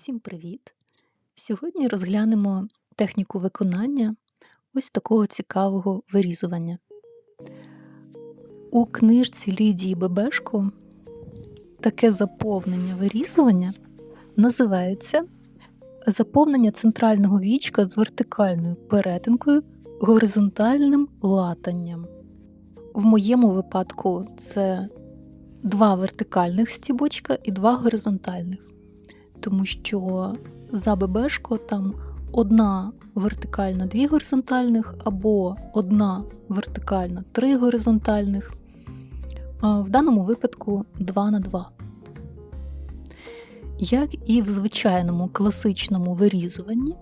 Всім привіт! Сьогодні розглянемо техніку виконання ось такого цікавого вирізування. У книжці Лідії Бебешко таке заповнення вирізування називається заповнення центрального вічка з вертикальною перетинкою горизонтальним латанням. В моєму випадку це два вертикальних стібочка і два горизонтальних тому що за ББшко там одна вертикальна, дві горизонтальних, або одна вертикальна, три горизонтальних. В даному випадку 2 на 2. Як і в звичайному класичному вирізуванні,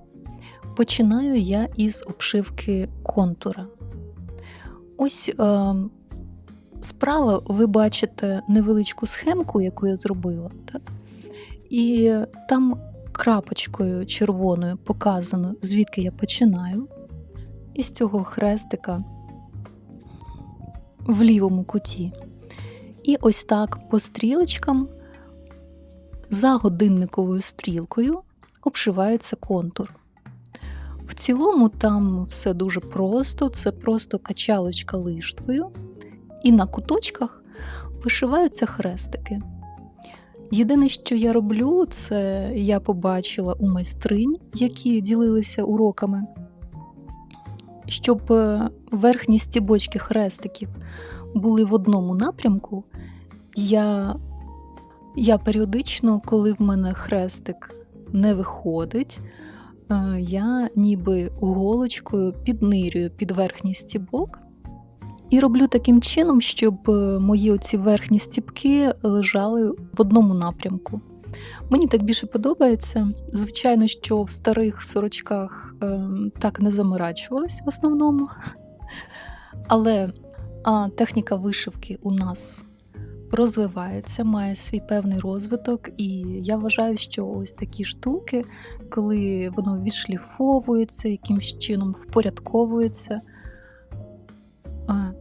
починаю я із обшивки контура. Ось е, справа ви бачите невеличку схемку, яку я зробила. Так? І там крапочкою червоною показано, звідки я починаю. І з цього хрестика в лівому куті. І ось так по стрілочкам за годинниковою стрілкою обшивається контур. В цілому там все дуже просто, це просто качалочка лиштвою, і на куточках вишиваються хрестики. Єдине, що я роблю, це я побачила у майстринь, які ділилися уроками, щоб е, верхні стібочки хрестиків були в одному напрямку. Я я періодично, коли в мене хрестик не виходить, е, я ніби голочкою піднирюю під верхній стібок. І роблю таким чином, щоб е, мої оці верхні стіпки лежали в одному напрямку. Мені так більше подобається. Звичайно, що в старих сорочках е, так не заморачувались в основному. Але а, техніка вишивки у нас розвивається, має свій певний розвиток, і я вважаю, що ось такі штуки, коли воно відшліфовується, якимсь чином впорядковується.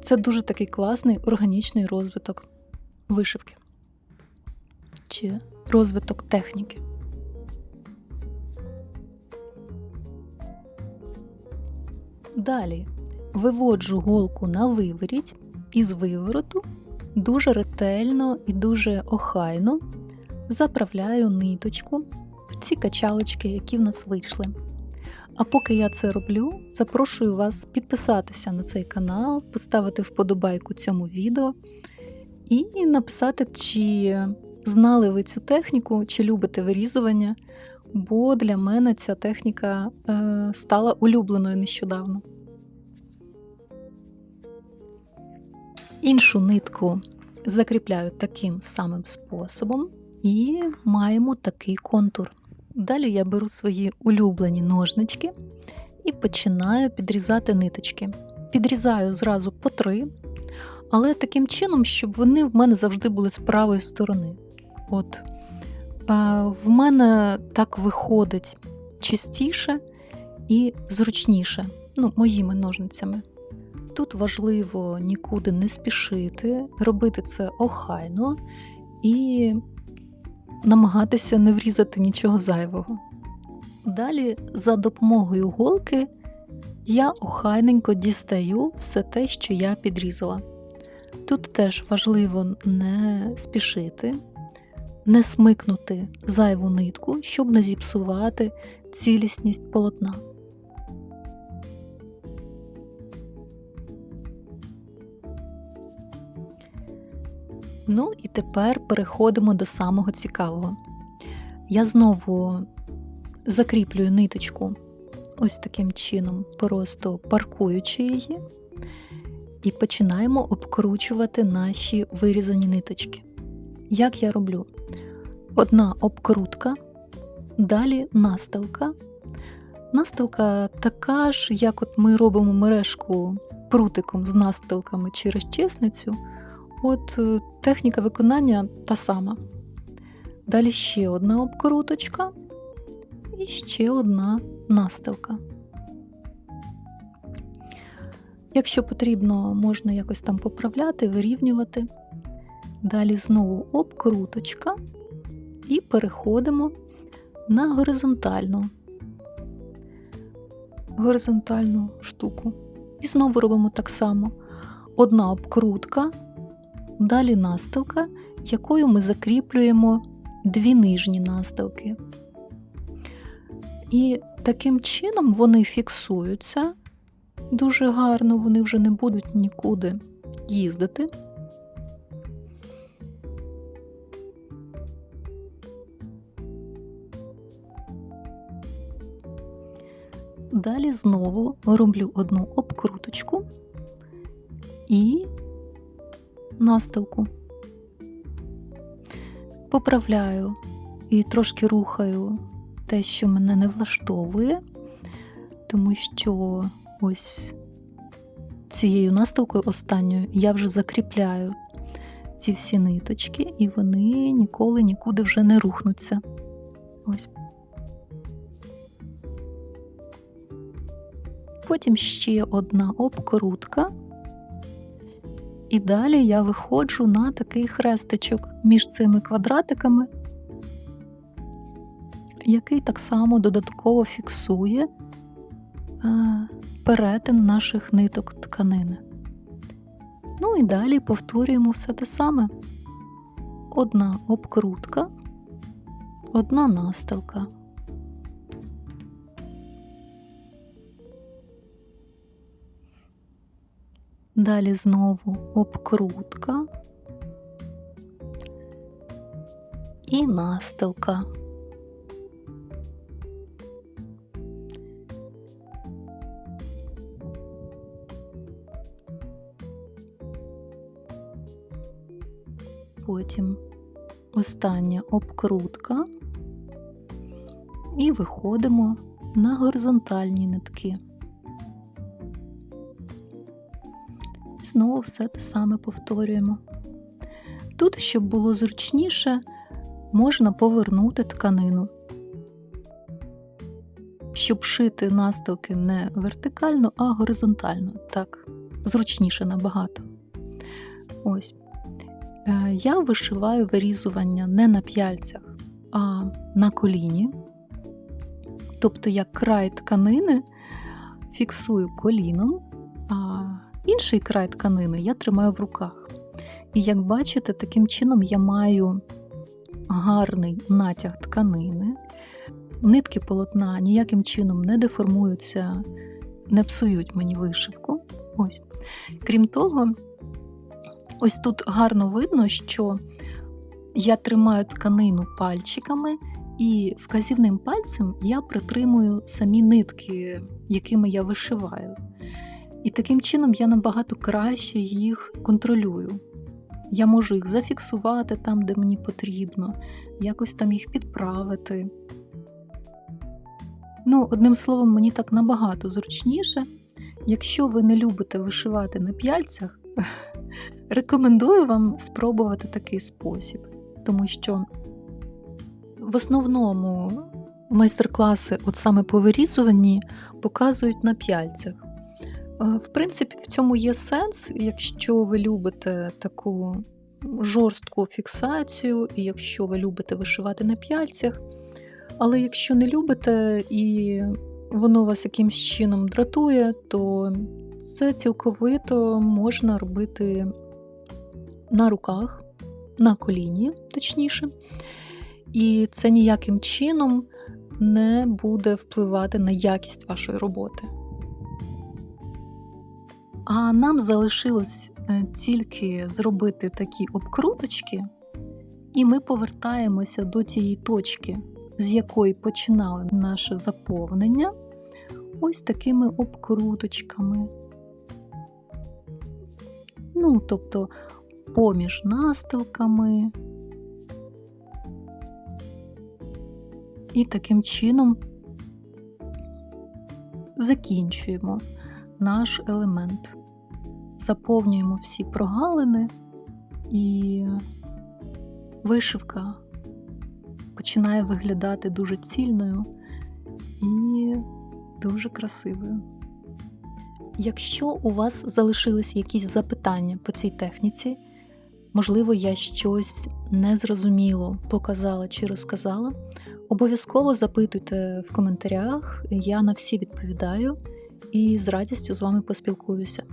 Це дуже такий класний органічний розвиток вишивки чи розвиток техніки. Далі виводжу голку на виворіть і з вивороту дуже ретельно і дуже охайно заправляю ниточку в ці качалочки, які в нас вийшли. А поки я це роблю, запрошую вас підписатися на цей канал, поставити вподобайку цьому відео і написати, чи знали ви цю техніку, чи любите вирізування, бо для мене ця техніка е, стала улюбленою нещодавно. Іншу нитку закріпляю таким самим способом і маємо такий контур. Далі я беру свої улюблені ножнички і починаю підрізати ниточки. Підрізаю зразу по три, але таким чином, щоб вони в мене завжди були з правої сторони. От. В мене так виходить частіше і зручніше, ну, моїми ножницями. Тут важливо нікуди не спішити, робити це охайно і намагатися не врізати нічого зайвого. Далі, за допомогою голки, я охайненько дістаю все те, що я підрізала. Тут теж важливо не спішити, не смикнути зайву нитку, щоб не зіпсувати цілісність полотна. Ну і тепер переходимо до самого цікавого. Я знову закріплюю ниточку ось таким чином, просто паркуючи її, і починаємо обкручувати наші вирізані ниточки. Як я роблю? Одна обкрутка, далі настилка. Настилка така ж, як от ми робимо мережку прутиком з настилками через чесницю. От е, техніка виконання та сама. Далі ще одна обкруточка і ще одна настилка. Якщо потрібно, можна якось там поправляти, вирівнювати. Далі знову обкруточка і переходимо на горизонтальну горизонтальну штуку. І знову робимо так само: одна обкрутка, далі настилка, якою ми закріплюємо дві нижні настилки. І таким чином вони фіксуються дуже гарно, вони вже не будуть нікуди їздити. Далі знову роблю одну обкруточку і настилку. Поправляю і трошки рухаю те, що мене не влаштовує, тому що ось цією настилкою останньою я вже закріпляю ці всі ниточки, і вони ніколи нікуди вже не рухнуться. Ось. Потім ще одна обкрутка. І далі я виходжу на такий хрестичок між цими квадратиками, який так само додатково фіксує перетин наших ниток тканини. Ну і далі повторюємо все те саме: одна обкрутка, одна настилка. Далі знову обкрутка і настилка. Потім остання обкрутка і виходимо на горизонтальні нитки. Знову все те саме повторюємо. Тут, щоб було зручніше, можна повернути тканину. Щоб шити настилки не вертикально, а горизонтально. Так, зручніше набагато. Ось. Е, я вишиваю вирізування не на п'яльцях, а на коліні. Тобто я край тканини фіксую коліном, Інший край тканини я тримаю в руках. І як бачите, таким чином я маю гарний натяг тканини, нитки полотна ніяким чином не деформуються, не псують мені вишивку. Ось. Крім того, ось тут гарно видно, що я тримаю тканину пальчиками, і вказівним пальцем я притримую самі нитки, якими я вишиваю. І таким чином я набагато краще їх контролюю. Я можу їх зафіксувати там, де мені потрібно, якось там їх підправити. Ну, одним словом, мені так набагато зручніше. Якщо ви не любите вишивати на п'яльцях, рекомендую вам спробувати такий спосіб, тому що в основному майстер-класи, от саме по вирізуванні, показують на п'яльцях. Е, в принципі, в цьому є сенс, якщо ви любите таку жорстку фіксацію, і якщо ви любите вишивати на п'яльцях. Але якщо не любите і воно вас якимсь чином дратує, то це цілковито можна робити на руках, на коліні, точніше. І це ніяким чином не буде впливати на якість вашої роботи. А нам залишилось е, тільки зробити такі обкруточки, і ми повертаємося до тієї точки, з якої починали наше заповнення, ось такими обкруточками. Ну, тобто поміж настилками. І таким чином закінчуємо наш елемент. Заповнюємо всі прогалини, і вишивка починає виглядати дуже цільною і дуже красивою. Якщо у вас залишились якісь запитання по цій техніці, можливо, я щось незрозуміло показала чи розказала, Обов'язково запитуйте в коментарях, я на всі відповідаю і з радістю з вами поспілкуюся.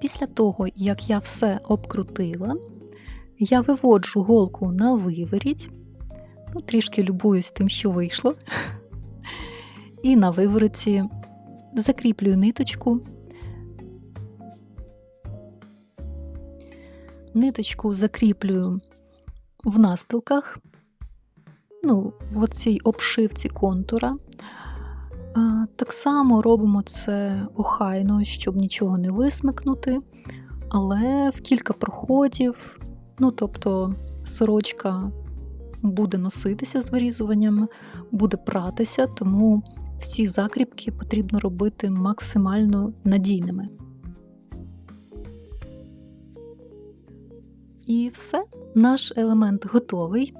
Після того, як я все обкрутила, я виводжу голку на виворіть, ну, трішки любуюсь тим, що вийшло. І на вивороті закріплюю ниточку. Ниточку закріплюю в настилках, ну, в цій обшивці контура. Так само робимо це охайно, щоб нічого не висмикнути, але в кілька проходів, ну тобто сорочка буде носитися з вирізуванням, буде пратися, тому всі закріпки потрібно робити максимально надійними. І все, наш елемент готовий.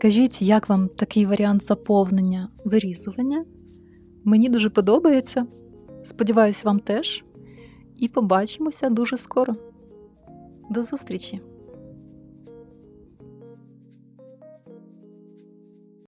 Кажіть, як вам такий варіант заповнення вирізування? Мені дуже подобається. Сподіваюсь, вам теж. І побачимося дуже скоро. До зустрічі!